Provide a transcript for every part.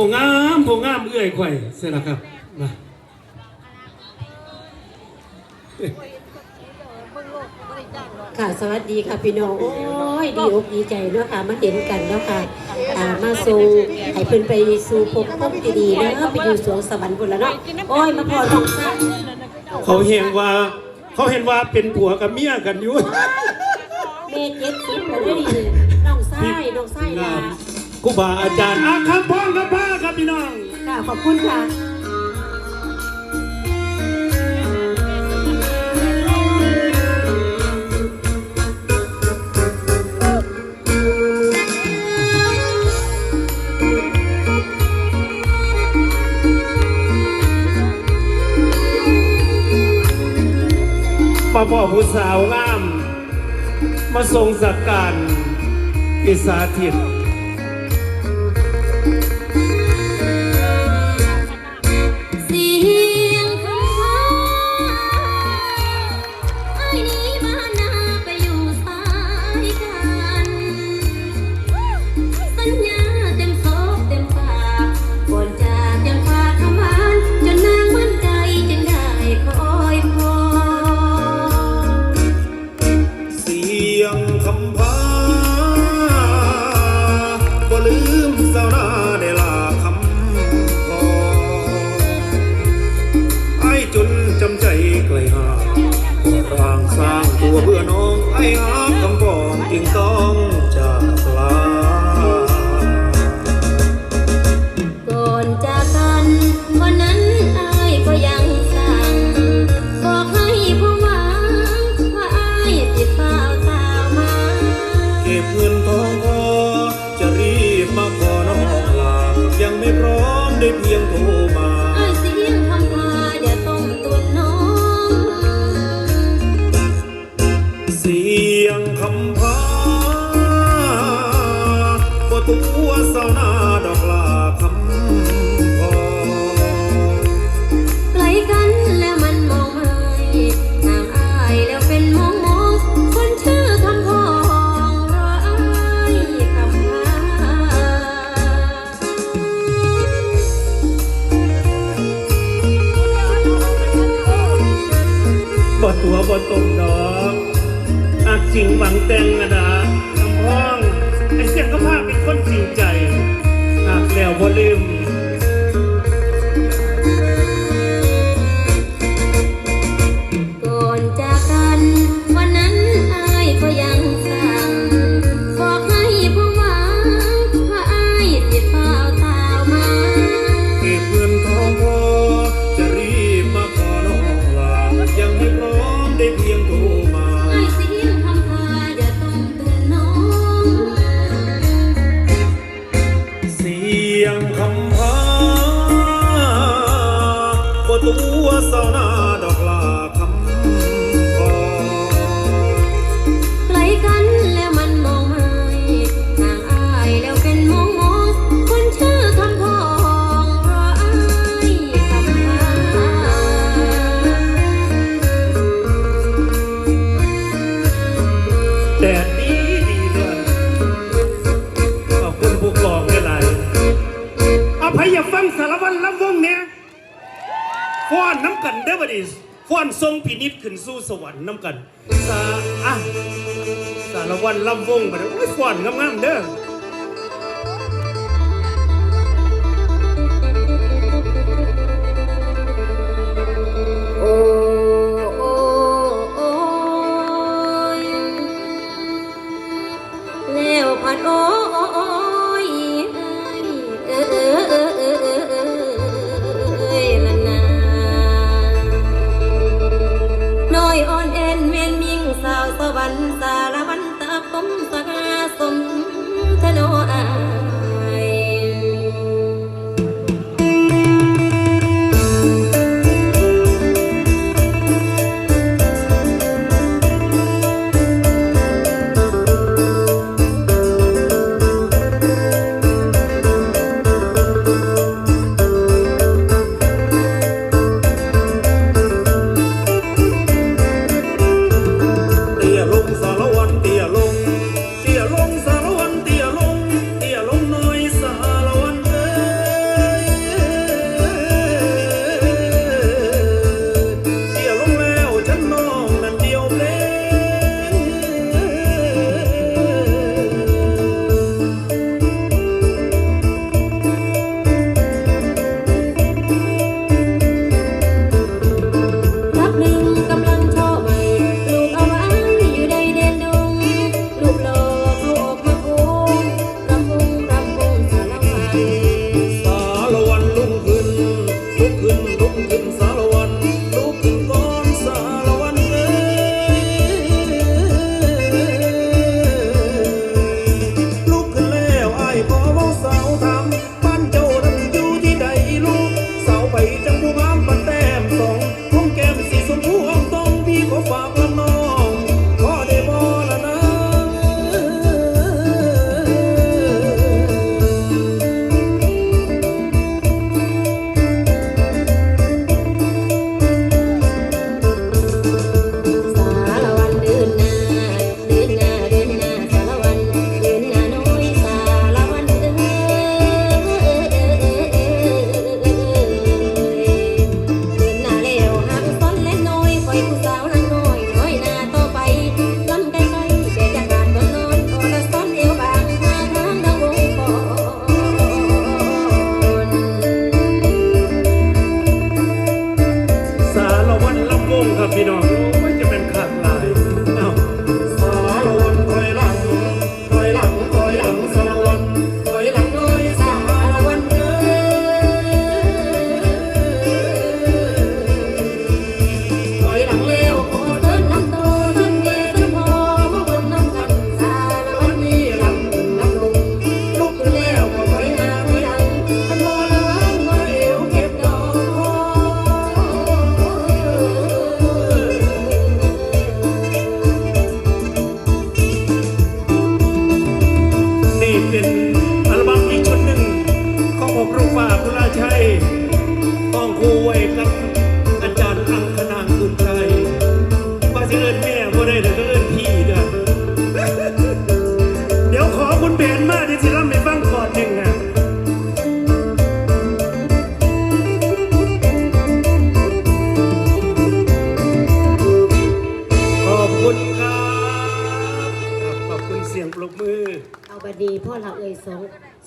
ผู้งามผู้งามเอื้อยข่อยเสร็จแล้วครับมาค่ะสวัสดีค่ะพี่น้องโอ้ยดีอกดีใจเนาะค่ะมาเห็นกันเนาะค่ะอ่ามาสู่ให้เพิ่นไปสู่ภพภูมิที่ดีเนาะไปอยู่สวงสวรรค์พุ่นละเนาะโอ้ยมาพอน้องซะเขาเห็นว่า เขาเห็นว่าเป็นผัวกับเมียกันอยู่เมเจ็ดสิบแล้วเด้อนี่น้องไส้น้องไส้ลา ครูบาอาจารย์อาคำพ้องครับพ่อครับพี่น้อง ค่ะขอบคุณค่ะพ่อพ่อผู้สาวงาม มาทรงสักการอิสาธิต พอจะรีบมาขอน้องลายังไม่พร้อมได้เพียงโทรมาไอ้เสียงคำพาอย่าต้องตุนน้องเสียงคำพาบ่ตัวสาวนาดอก ตัวบ่ตรงดอกอักจริงหวังแต่งนะดาคำพ้อง ไอเสียงก็พาเป็นคนจริงใจหากแล้วบ่ลืม ตัวสาวนาดอกลาคำพอไกลกันแล้วมันมองไม่ห่างอายแล้วเป็นมองมองคนชื่อคำพองรออายคำพาแดดดีดีด้วยขอบคุณผู้กองได้หลยเอาพยาฟังสารวัตรลำวงเนี่ย ฟ้อนน้ำกันเด้บัดนี้ฟ้อนทรงพินิษขึ้นสู่สวรรค์น้ำกันสาอะสารวัตรลำวงบัดนี้โอ้ยฟ้อนงามๆเด้อ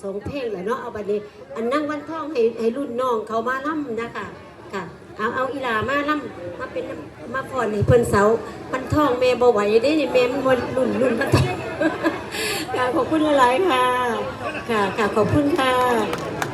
สองเพลงแหละเนาะเอาบัดนี้ อันนั่งวันท่องให้ให้รุ่นน้องเขามาล่ำนะคะค่ะเอาเอาอีลามาล่ำมาเป็นมาฟอนให้เพิ่นเสาวันท่องแม่บ่ไหวได้นี่แม่มันรุ่นรุ่นมันท่อค่ะขอบคุณหลายๆค่ะ ค่ะค่ะขอบคุณค่ะ